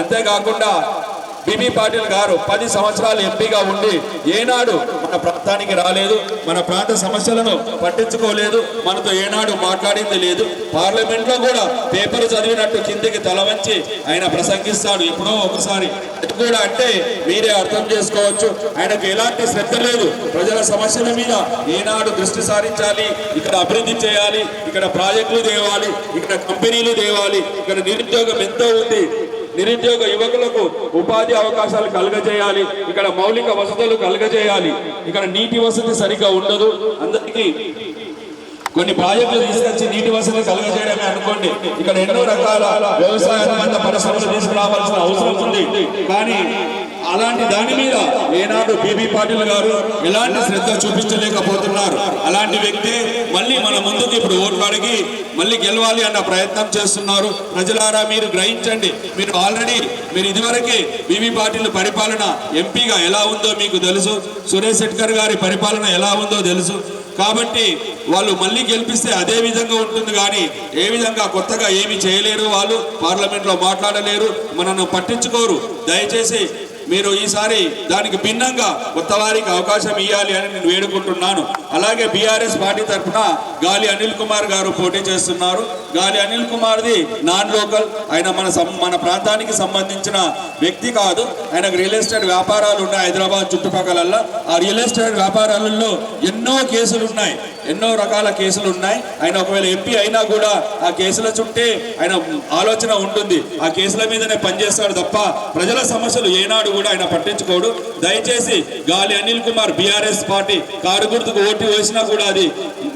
అంతేకాకుండా బిబి పాటిల్ గారు పది సంవత్సరాలు ఎంపీగా ఉండి ఏనాడు మన ప్రాంతానికి రాలేదు మన ప్రాంత సమస్యలను పట్టించుకోలేదు మనతో ఏనాడు మాట్లాడింది లేదు. పార్లమెంట్లో కూడా పేపర్ చదివినట్టు కిందికి తల వంచి ఆయన ప్రసంగిస్తాడు. ఎప్పుడో ఒకసారి. అది కూడా అంటే మీరే అర్థం చేసుకోవచ్చు. ఆయనకు ఎలాంటి శ్రద్ధ లేదు. ప్రజల సమస్యల మీద ఏనాడు దృష్టి సారించాలి ఇక్కడ అభివృద్ధి చేయాలి ఇక్కడ ప్రాజెక్టులు తేవాలి ఇక్కడ కంపెనీలు తేవాలి ఇక్కడ నిరుద్యోగం ఎంతో ఉంది. నిరుద్యోగ యువకులకు ఉపాధి అవకాశాలు కలుగజేయాలి. ఇక్కడ మౌలిక వసతులు కలుగజేయాలి. ఇక్కడ నీటి వసతి సరిగ్గా ఉండదు. అందరికీ కొన్ని ప్రాజెక్టులు తీసుకొచ్చి నీటి వసతి కలుగజేయడమే అనుకోండి. ఇక్కడ ఎన్నో రకాల వ్యవసాయ సంబంధ పరిశ్రమలు తీసుకురావాల్సిన అవసరం ఉంది. కానీ అలాంటి దాని మీద ఏనాడు బీబీ పాటిల్ గారు ఎలాంటి శ్రద్ధ చూపించలేకపోతున్నారు? అలాంటి వ్యక్తి మళ్ళీ మన ముందుకు ఇప్పుడు ఓట్లు అడిగి మళ్ళీ గెలవాలి అన్న ప్రయత్నం చేస్తున్నారు. ప్రజలారా మీరు గ్రహించండి. మీరు ఆల్రెడీ మీరు ఇదివరకే వివి పాటిల్ పరిపాలన ఎంపీగా ఎలా ఉందో మీకు తెలుసు. సురేష్ శెట్కర్ గారి పరిపాలన ఎలా ఉందో తెలుసు. కాబట్టి వాళ్ళు మళ్ళీ గెలిపిస్తే అదే విధంగా ఉంటుంది కానీ ఏ విధంగా కొత్తగా ఏమి చేయలేరు వాళ్ళు. పార్లమెంట్లో మాట్లాడలేరు. మనను పట్టించుకోరు. దయచేసి మీరు ఈసారి దానికి భిన్నంగా కొత్త వారికి అవకాశం ఇవ్వాలి అని నేను వేడుకుంటున్నాను. అలాగే బీఆర్ఎస్ పార్టీ తరఫున గాలి అనిల్ కుమార్ గారు పోటీ చేస్తున్నారు. గాలి అనిల్ కుమార్ది నాన్ లోకల్. ఆయన మన సం- మన ప్రాంతానికి సంబంధించిన వ్యక్తి కాదు. ఆయనకు రియల్ ఎస్టేట్ వ్యాపారాలు ఉన్నాయి హైదరాబాద్ చుట్టుపక్కల ఆ రియల్ ఎస్టేట్ వ్యాపారాలలో ఎన్నో కేసులు ఉన్నాయి ఎన్నో రకాల కేసులు ఉన్నాయి. ఆయన ఒకవేళ ఎంపీ అయినా కూడా ఆ కేసుల చుట్టే ఆయన ఆలోచన ఉంటుంది. ఆ కేసుల మీదనే పనిచేస్తాడు తప్ప ప్రజల సమస్యలు ఏనాడు కూడా ఆయన పట్టించుకోడు. దయచేసి Gali Anil Kumar BRS party car గుర్తుకు ఓటు వేసినా కూడా అది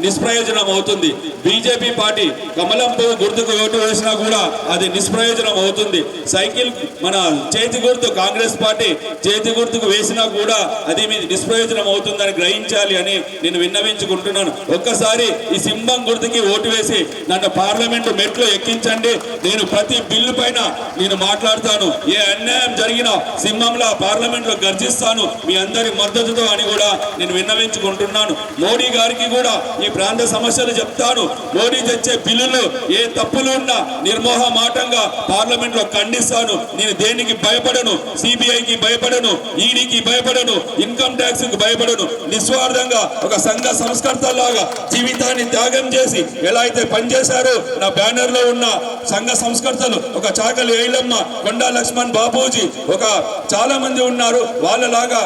నిష్ప్రయోజనం అవుతుంది. బీజేపీ పార్టీ కమలం పువ్వు గుర్తుకు ఓటు వేసినా కూడా అది నిష్ప్రయోజనం అవుతుంది. సైకిల్ మన చేతి గుర్తు కాంగ్రెస్ పార్టీ చేతి గుర్తుకు వేసినా కూడా అది మీ నిష్ప్రయోజనం అవుతుందని గ్రహించాలి అని నేను విన్నవించుకుంటున్నాను. ఒక్కసారి ఈ సింహం గుర్తుకి ఓటు వేసి నన్ను పార్లమెంటు మెట్లు ఎక్కించండి. నేను ప్రతి బిల్లు పైన నేను మాట్లాడతాను. ఏ అన్యాయం జరిగినా సింహంలా పార్లమెంట్లో గర్జిస్తాను. మీ అందరి మద్దతుతో అని కూడా నేను విన్నవించుకుంటున్నాను. మోడీ గారికి కూడా ఈ ప్రాంత సమస్యలు చెప్తాను. మోడీ తెచ్చే బిల్లులు ఏ తప్పులు ఉన్నా నిర్మోహమాటంగా పార్లమెంట్లో ఖండిస్తాను. నేను దేనికి భయపడను? సిబిఐకి భయపడను? ఈడీకి భయపడను? ఇన్కమ్ ట్యాక్స్కి భయపడను? నిస్వార్థంగా ఒక సంఘ సంస్కర్తలాగా జీవితాన్ని త్యాగం చేసి ఎలా అయితే పనిచేశారో నా బ్యానర్లో ఉన్న సంఘ సంస్కర్తలు ఒక చాకలి ఏలమ్మ కొండా లక్ష్మణ్ బాపూజీ ఒక చాలా మంది ఉన్నారు. వాళ్ళలాగా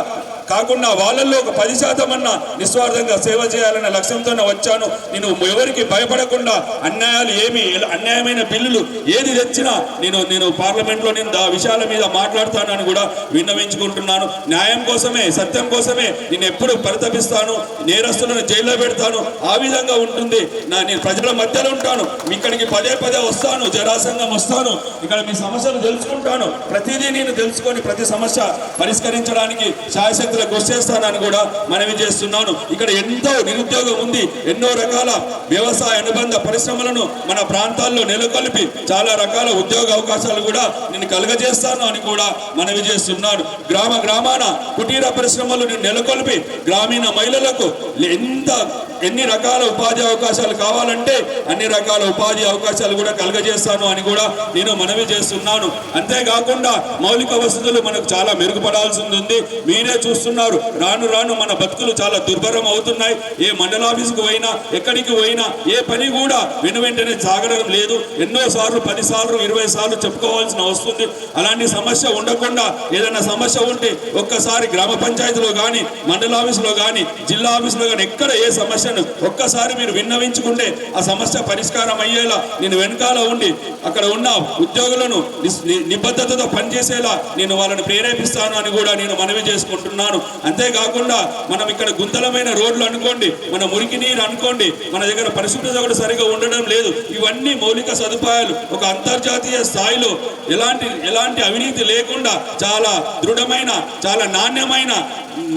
కాకుండా వాళ్ళల్లో ఒక పది శాతం అన్న నిస్వార్థంగా సేవ చేయాలనే లక్ష్యంతోనే వచ్చాను. నేను ఎవరికి భయపడకుండా అన్యాయాలు ఏమి ఎలా- అన్యాయమైన బిల్లులు ఏది తెచ్చినా నేను నేను పార్లమెంట్లో నేను ఆ విషయాల మీద మాట్లాడతానని కూడా విన్నవించుకుంటున్నాను. న్యాయం కోసమే సత్యం కోసమే నేను ఎప్పుడు పరితపిస్తాను. నేరస్తులను జైల్లో పెడతాను. ఆ విధంగా ఉంటుంది. నా నేను ప్రజల మధ్యలో ఉంటాను. ఇక్కడికి పదే పదే వస్తాను. జరాసంగం వస్తాను. ఇక్కడ మీ సమస్యలు తెలుసుకుంటాను. ప్రతిదీ నేను తెలుసుకొని ప్రతి సమస్య పరిష్కరించడానికి శాయశక్తి కృషి చేస్తానని కూడా మనవి చేస్తున్నాను. ఇక్కడ ఎంతో నిరుద్యోగం ఉంది. ఎన్నో రకాల వ్యవసాయ అనుబంధ పరిశ్రమలను మన ప్రాంతాల్లో నెలకొల్పి చాలా రకాల ఉద్యోగ అవకాశాలు కూడా నేను కలుగజేస్తాను అని కూడా మనవి చేస్తున్నాను గ్రామ గ్రామాన కుటీర పరిశ్రమలు నేను నెలకొల్పి గ్రామీణ మహిళలకు ఎంత ఎన్ని రకాల ఉపాధి అవకాశాలు కావాలంటే అన్ని రకాల ఉపాధి అవకాశాలు కూడా కలుగజేస్తాను అని కూడా నేను మనవి చేస్తున్నాను. అంతేకాకుండా మౌలిక వసతులు మనకు చాలా మెరుగుపడాల్సి ఉంది మీరే చూస్తున్నారు రాను రాను మన బతుకులు చాలా దుర్భరం అవుతున్నాయి. ఏ మండల ఆఫీసుకు పోయినా ఎక్కడికి పోయినా ఏ పని కూడా వెను వెంటనే సాగడం లేదు. ఎన్నో సార్లు ఇరవై సార్లు చెప్పుకోవాల్సిన వస్తుంది అలాంటి సమస్య ఉండకుండా ఏదైనా సమస్య ఉంటే ఒక్కసారి గ్రామ పంచాయతీలో కానీ మండల ఆఫీసులో కానీ జిల్లా ఆఫీసులో కానీ ఎక్కడ ఏ సమస్య సమస్యను ఒక్కసారి మీరు విన్నవించుకుంటే ఆ సమస్య పరిష్కారం అయ్యేలా నేను వెనకాల ఉండి అక్కడ ఉన్న ఉద్యోగులను నిబద్ధతతో పనిచేసేలా నేను వాళ్ళని ప్రేరేపిస్తాను అని కూడా నేను మనవి చేసుకుంటున్నాను. అంతేకాకుండా మనం ఇక్కడ గుంతలమైన రోడ్లు అనుకోండి మన మురికి నీరు అనుకోండి మన దగ్గర పరిశుభ్రత కూడా సరిగా ఉండడం లేదు. ఇవన్నీ మౌలిక సదుపాయాలు. ఒక అంతర్జాతీయ స్థాయిలో ఎలాంటి ఎలాంటి అవినీతి లేకుండా చాలా దృఢమైన చాలా నాణ్యమైన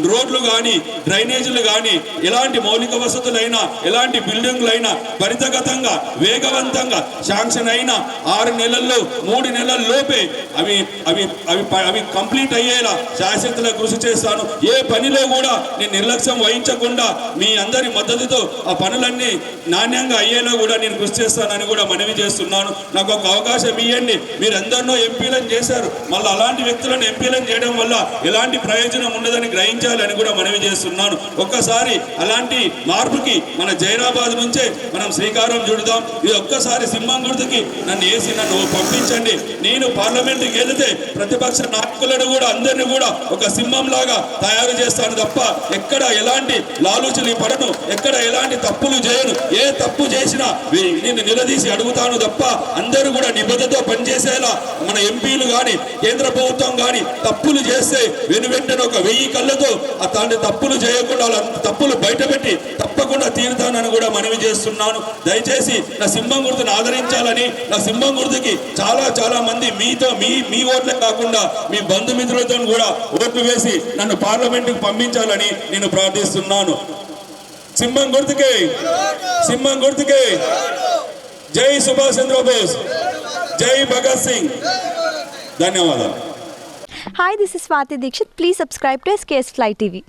రోడ్లు కానీ డ్రైనేజీలు కానీ ఎలాంటి మౌలిక వసతులైనా ఎలాంటి బిల్డింగ్లైనా త్వరితగతంగా వేగవంతంగా శాంక్షన్ అయిన ఆరు నెలల్లో మూడు నెలల లోపే అవి అవి అవి ప- అవి కంప్లీట్ అయ్యేలా శాశ్వతల కృషి చేస్తాను. ఏ పనిలో కూడా నేను నిర్లక్ష్యం వహించకుండా మీ అందరి మద్దతుతో ఆ పనులన్నీ నాణ్యంగా అయ్యేలా కూడా నేను కృషి చేస్తానని కూడా మనవి చేస్తున్నాను. నాకు ఒక అవకాశం ఇవ్వండి మీరందరినో ఎంపీలను చేశారు. మళ్ళీ అలాంటి వ్యక్తులను ఎంపీలను చేయడం వల్ల ఎలాంటి ప్రయోజనం ఉండదని గ్రహించాలని కూడా మనవి చేస్తున్నాను. ఒక్కసారి అలాంటి మార్పుకి మన జైనాబాద్ నుంచే మనం శ్రీకారం చుడదాం. ఇది ఒక్కసారి సింహం గుర్తుకి నన్ను వేసి నన్ను పంపించండి. నేను పార్లమెంట్కి వెళితే ప్రతిపక్ష నాయకులను కూడా అందరిని కూడా ఒక సింహం లాగా తయారు చేస్తాను తప్ప ఎక్కడ ఎలాంటి లాలూచలు పడను ఎక్కడ ఎలాంటి తప్పులు చేయను ఏ తప్పు చేసినా నేను నిలదీసి అడుగుతాను తప్ప అందరూ కూడా నిబద్ధతో పనిచేసేలా మన ఎంపీలు కానీ కేంద్ర ప్రభుత్వం కానీ తప్పులు చేస్తే వెను వెంటనే ఒక వెయ్యి కళ్ళతో అట్లాంటి తప్పులు చేయకుండా తప్పులు బయటపెట్టి తప్పకుండా తీరుతానని కూడా మనవి చేస్తున్నాను. దయచేసి నా సింహం గుర్తును ఆదరించాలని నా సింహం గుర్తుకి చాలా చాలా మంది మీతో మీ మీ ఓట్లే కాకుండా మీ బంధుమిత్రులతో కూడా ఓట్లు వేసి నన్ను పార్లమెంటుకు పంపించాలని నేను ప్రార్థిస్తున్నాను. సింహం గుర్తుకే సింహం గుర్తుకే. జై సుభాష్ చంద్రబోస్ జై భగత్ సింగ్. ధన్యవాదాలు. Hi this is Swathi Dixit please subscribe to SKS fly TV